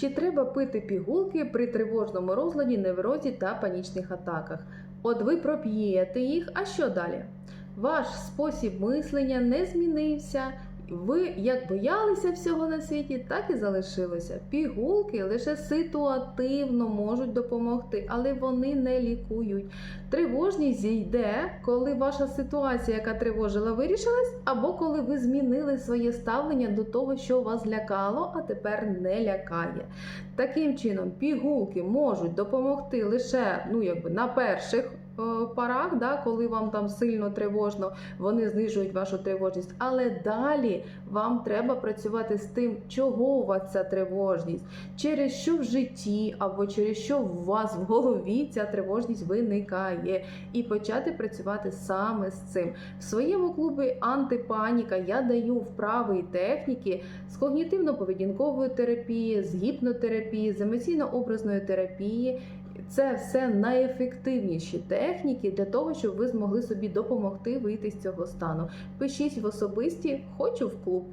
Чи треба пити пігулки при тривожному розладі, неврозі та панічних атаках? От ви проп'єте їх, а що далі? Ваш спосіб мислення не змінився. Ви як боялися всього на світі, так і залишилося. Пігулки лише ситуативно можуть допомогти, але вони не лікують. Тривожність зійде, коли ваша ситуація, яка тривожила, вирішилась, або коли ви змінили своє ставлення до того, що вас лякало, а тепер не лякає. Таким чином, пігулки можуть допомогти лише ну, якби, на перших парах, да, коли вам там сильно тривожно, вони знижують вашу тривожність. Але далі вам треба працювати з тим, чого у вас ця тривожність, через що в житті або через що у вас в голові ця тривожність виникає, і почати працювати саме з цим. В своєму клубі антипаніка я даю вправи і техніки з когнітивно-поведінкової терапії, з гіпнотерапії, з емоційно-образної терапії. Це все найефективніші техніки для того, щоб ви змогли собі допомогти вийти з цього стану. Пишіть в особисті, хочу в клуб.